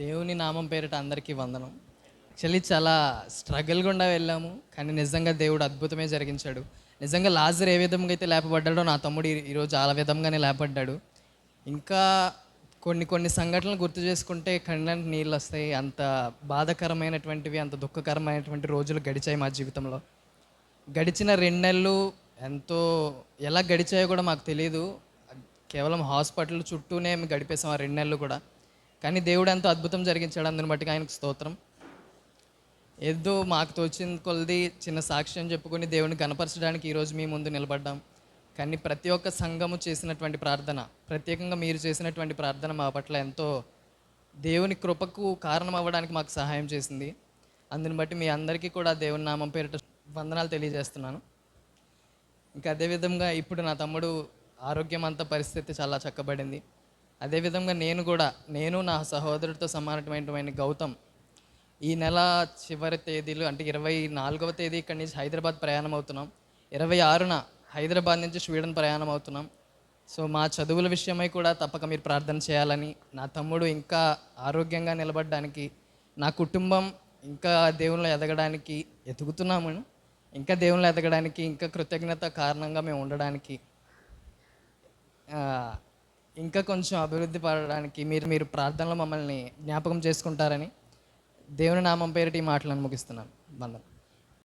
దేవుని నామం పేరిట అందరికీ వందనం. యాక్చువల్లీ చాలా స్ట్రగుల్ గుండా వెళ్ళాము కానీ నిజంగా దేవుడు అద్భుతమే జరిగించాడు. నిజంగా లాజర్ ఏ విధంగా అయితే లేపబడ్డాడో నా తమ్ముడు ఈరోజు ఆ విధంగానే లేపబడ్డాడు. ఇంకా కొన్ని కొన్ని సంఘటనలు గుర్తు చేసుకుంటే కళ్ళంటి నీళ్ళు వస్తాయి అంత బాధకరమైనటువంటివి అంత దుఃఖకరమైనటువంటి రోజులు గడిచాయి మా జీవితంలో. గడిచిన రెండు నెలలు ఎంతో ఎలా గడిచాయో కూడా మాకు తెలియదు కేవలం హాస్పిటల్ చుట్టూనే మేము గడిపేసాం ఆ రెండు నెలలు కూడా. కానీ దేవుడు ఎంతో అద్భుతం జరిగించాడు అందుని బట్టి ఆయనకు స్తోత్రం. ఏదో మాకు తోచిన కొలది చిన్న సాక్ష్యం చెప్పుకొని దేవుని కనపరచడానికి ఈరోజు మీ ముందు నిలబడ్డాం. కానీ ప్రతి ఒక్క సంఘము చేసినటువంటి ప్రార్థన ప్రత్యేకంగా మీరు చేసినటువంటి ప్రార్థన మా పట్ల ఎంతో దేవుని కృపకు కారణం అవ్వడానికి మాకు సహాయం చేసింది. అందుని బట్టి మీ అందరికీ కూడా దేవుని నామం పేరిట వందనాలు తెలియజేస్తున్నాను. ఇంకా అదేవిధంగా ఇప్పుడు నా తమ్ముడు ఆరోగ్యం అంత పరిస్థితి చాలా చక్కబడింది. అదేవిధంగా నేను కూడా నేను నా సహోదరుడితో సమానమైనటువంటి గౌతమ్ ఈ నెల చివరి తేదీలు అంటే ఇరవై నాలుగవ తేదీ ఇక్కడి నుంచి హైదరాబాద్ ప్రయాణం అవుతున్నాం. ఇరవై ఆరున హైదరాబాద్ నుంచి స్వీడన్ ప్రయాణం అవుతున్నాం. సో మా చదువుల విషయమై కూడా తప్పక మీరు ప్రార్థన చేయాలని నా తమ్ముడు ఇంకా ఆరోగ్యంగా నిలబడడానికి నా కుటుంబం ఇంకా దేవుళ్ళు ఎదగడానికి ఎదుగుతున్నాము. ఇంకా దేవుళ్ళు ఎదగడానికి ఇంకా కృతజ్ఞత కారణంగా మేము ఉండడానికి ఇంకా కొంచెం అభివృద్ధి పడడానికి మీరు మీరు ప్రార్థనలో మమ్మల్ని జ్ఞాపకం చేసుకుంటారని దేవుని నామం పేరిట ఈ మాటలను ముగిస్తున్నాను. బంధం